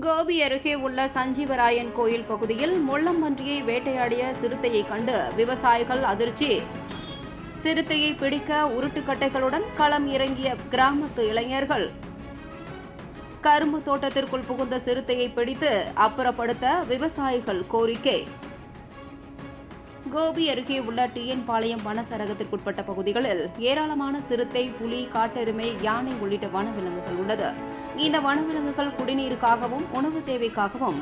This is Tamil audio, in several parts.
கோபி அருகே உள்ள சஞ்சீவராயன் கோயில் பகுதியில் முள்ளம்பன்றியை வேட்டையாடிய சிறுத்தையை கண்டு விவசாயிகள் அதிர்ச்சி. சிறுத்தையை பிடிக்க உருட்டுக்கட்டைகளுடன் களம் இறங்கிய கிராமத்து இளைஞர்கள். கரும்பு தோட்டத்திற்குள் புகுந்த சிறுத்தையை பிடித்து அப்புறப்படுத்த விவசாயிகள் கோரிக்கை. கோபி அருகே உள்ள டிஎன் பாளையம் வனசரகத்திற்குட்பட்ட பகுதிகளில் ஏராளமான சிறுத்தை புலி காட்டெருமை யானை உள்ளிட்ட வனவிலங்குகள் உள்ளது. இந்த வனவிலங்குகள் குடிநீருக்காகவும் உணவு தேவைக்காகவும்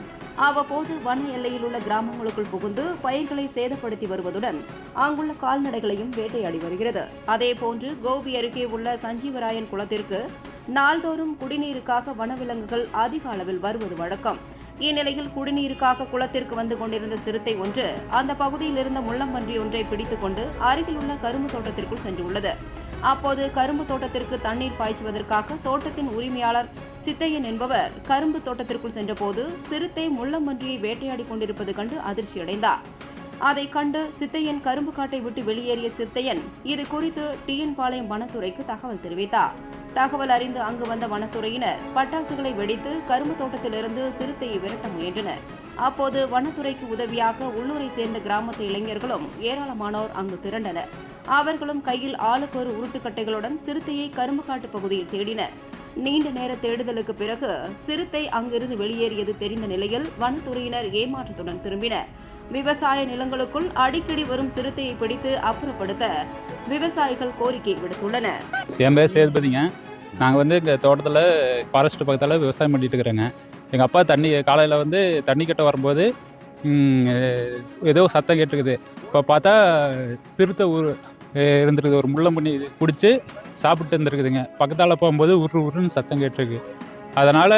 அவ்வப்போது வன எல்லையில் உள்ள கிராமங்களுக்குள் புகுந்து பயிர்களை சேதப்படுத்தி வருவதுடன் அங்குள்ள கால்நடைகளையும் வேட்டையாடி வருகிறது. அதேபோன்று கோபி அருகே உள்ள சஞ்சீவராயன் குளத்திற்கு நாள்தோறும் குடிநீருக்காக வனவிலங்குகள் அதிக அளவில் வருவது வழக்கம். இந்நிலையில் குடிநீருக்காக குளத்திற்கு வந்து கொண்டிருந்த சிறுத்தை ஒன்று அந்த பகுதியில் இருந்த முள்ளம்பன்றி ஒன்றை பிடித்துக்கொண்டு அருகில் உள்ள கரும்பு தோட்டத்திற்குள் சென்றுள்ளது. அப்போது கரும்பு தோட்டத்திற்கு தண்ணீர் பாய்ச்சுவதற்காக தோட்டத்தின் உரிமையாளர் சித்தையன் என்பவர் கரும்பு தோட்டத்திற்குள் சென்றபோது சிறுத்தை முள்ளம்பன்றியை வேட்டையாடி கொண்டிருப்பது கண்டு அதிர்ச்சியடைந்தார். அதை கண்டு சித்தையன் கரும்பு காட்டை விட்டு வெளியேறிய சித்தையன் இது குறித்து டிஎன் பாளையம் வனத்துறைக்கு தகவல் தெரிவித்தார். தகவல் அறிந்து அங்கு வந்த வனத்துறையினர் பட்டாசுகளை வெடித்து கரும்பு தோட்டத்திலிருந்து சிறுத்தையை விரட்ட முயன்றனர். அப்போது வனத்துறைக்கு உதவியாக உள்ளூரை சேர்ந்த கிராமத்து இளைஞர்களும் ஏராளமானோர் அங்கு திரண்டனர். அவர்களும் கையில் ஆளுக்கொரு உருட்டுக்கட்டைகளுடன் சிறுத்தையை கரும்பு காட்டு பகுதியில் தேடினர். நீண்ட நேர தேடுதலுக்கு பிறகு சிறுத்தை அங்கிருந்து வெளியேறியது தெரிந்த நிலையில் வனத்துறையினர் ஏமாற்றத்துடன் திரும்பினர். விவசாய நிலங்களுக்குள் அடிக்கடி வரும் சிறுத்தையை பிடித்து அப்புறப்படுத்த விவசாயிகள் கோரிக்கை விடுத்துள்ளனர். என் பேர் சேதுபதிங்க நாங்கள் வந்து இங்கே தோட்டத்தில் ஃபாரஸ்ட் பக்கத்தில் விவசாயம் பண்ணிட்டு இருக்கிறேங்க. எங்கள் அப்பா தண்ணி காலையில் வந்து தண்ணி கட்ட வரும்போது ஏதோ சத்தம் கேட்டுருக்குது. இப்போ பார்த்தா சிறுத்தை ஊர் இருந்திருக்குது. ஒரு முள்ளம்பண்ணி பிடிச்சி சாப்பிட்டு இருந்திருக்குதுங்க. பக்கத்தால் போகும்போது உரு உருன்னு சத்தம் கேட்டிருக்கு. அதனால்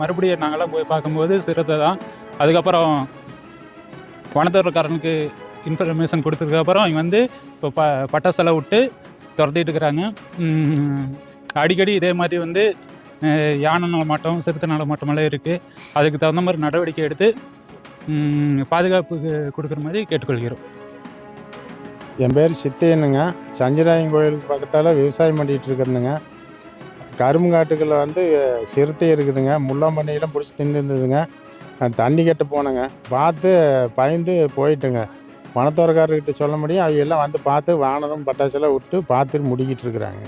மறுபடியும் நாங்களாம் போய் பார்க்கும்போது சிறுத்தை தான். அதுக்கப்புறம் வனத்துறைக்காரனுக்கு இன்ஃபர்மேஷன் கொடுத்ததுக்கப்புறம் இங்கே வந்து இப்போ ப பட்டாசெல்லாம் விட்டு துரத்திட்டு இருக்கிறாங்க. அடிக்கடி இதே மாதிரி வந்து யானை நலமாட்டம் சிறுத்தை நலமாட்டமெல்லாம் இருக்குது அதுக்கு தகுந்த மாதிரி நடவடிக்கை எடுத்து பாதுகாப்புக்கு கொடுக்குற மாதிரி கேட்டுக்கொள்கிறோம். என் பேர் சித்தையனுங்க சஞ்சராயன் கோயில் பக்கத்தால் விவசாயம் பண்ணிகிட்டு இருக்கிறேனுங்க. கரும்புங்காட்டுகளில் வந்து சிறுத்தை இருக்குதுங்க. முள்ளம்பண்ணியெல்லாம் பிடிச்சி தின்னு இருந்ததுங்க நான் தண்ணி கட்ட போனேங்க. பார்த்து பயந்து போயிட்டுங்க. பணத்தோரக்காரர்கிட்ட சொல்ல முடியும் அவங்க எல்லாம் வந்து பார்த்து வானதும் பட்டாசெல்லாம் விட்டு பார்த்துட்டு முடிக்கிட்டு இருக்கிறாங்க.